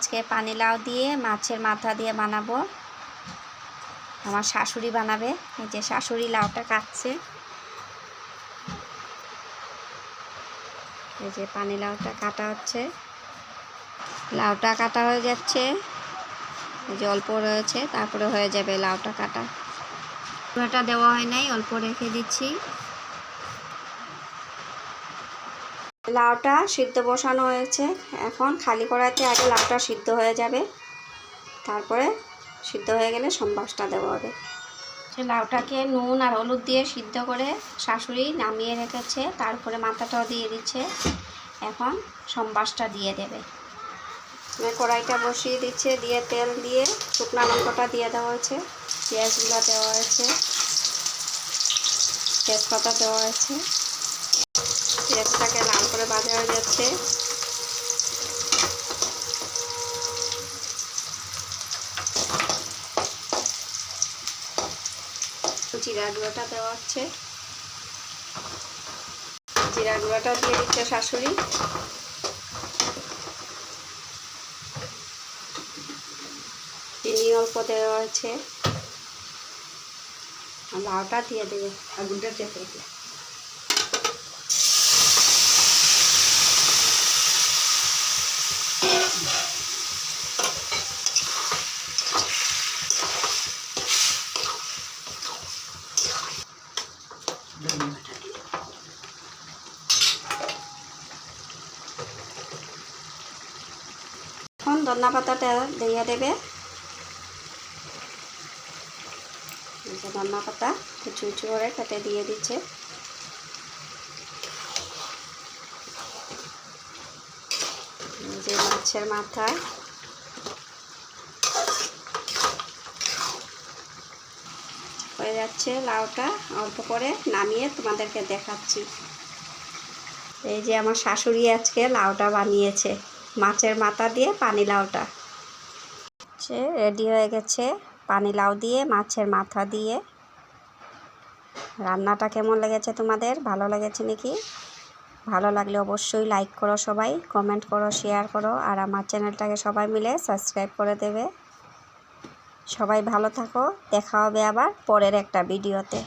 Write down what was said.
আজকে পানি লাউ দিয়ে, মাছের মাথা দিয়ে বানাবো। আমার শাশুড়ি বানাবে, এই যে শাশুড়ি লাউটা কাটছে। এই যে পানি লাউটা কাটা হচ্ছে। লাউটা কাটা হয়ে যাচ্ছে। যে অল্প রয়েছে, তারপরে হয়ে যাবে লাউটা কাটা। দেওয়া হয় নাই, অল্প রেখে দিচ্ছি। লাউটা সিদ্ধ বসানো হয়েছে। এখন খালি কড়াইতে আগে লাউটা সিদ্ধ হয়ে যাবে। তারপরে সিদ্ধ হয়ে গেলে সম্বাসটা দেওয়া হবে সে লাউটাকে নুন আর হলুদ দিয়ে সিদ্ধ করে শাশুড়ি নামিয়ে রেখেছে তারপরে মাথাটাও দিয়ে দিচ্ছে। এখন সম্বাসটা দিয়ে দেবে। কড়াইটা বসিয়ে দিচ্ছে দিয়ে তেল দিয়ে শুকনা লঙ্কাটা দিয়ে দেওয়া হয়েছে পেঁয়াজগুলো দেওয়া হয়েছে তেজপাতা দেওয়া হয়েছে। পেঁয়াজটাকে লাল করে ভাজা হয়ে যাচ্ছে। জিরা গুঁড়োটা দেওয়া হচ্ছে। জিরা গুঁড়োটা দিয়ে দিচ্ছে শাশুড়ি। চিনি অল্প দেওয়া হয়েছে। লাউটা দিয়ে দেবে, আগুনটা চেপে ধন্যা পাতাটা দিয়ে দেবে। ধন্যা পাতা কুচু কুচু করে কেটে দিয়ে দিচ্ছে। যে মাছের মাথা। হয়ে যাচ্ছে লাউটা, অল্প করে নামিয়ে তোমাদেরকে দেখাচ্ছি। এই যে আমার শাশুড়ি আজকে লাউটা বানিয়েছে। মাছের মাথা দিয়ে পানি লাউটা। সে রেডি হয়ে গেছে। পানি লাউ দিয়ে, মাছের মাথা দিয়ে। রান্নাটা কেমন লেগেছে তোমাদের? ভালো লেগেছে নাকি? ভালো লাগলে অবশ্যই লাইক করো সবাই কমেন্ট করো শেয়ার করো, আর আমার চ্যানেলটাকে সবাই মিলে সাবস্ক্রাইব করে দেবে। সবাই ভালো থাকো, দেখা হবে আবার পরের একটা ভিডিওতে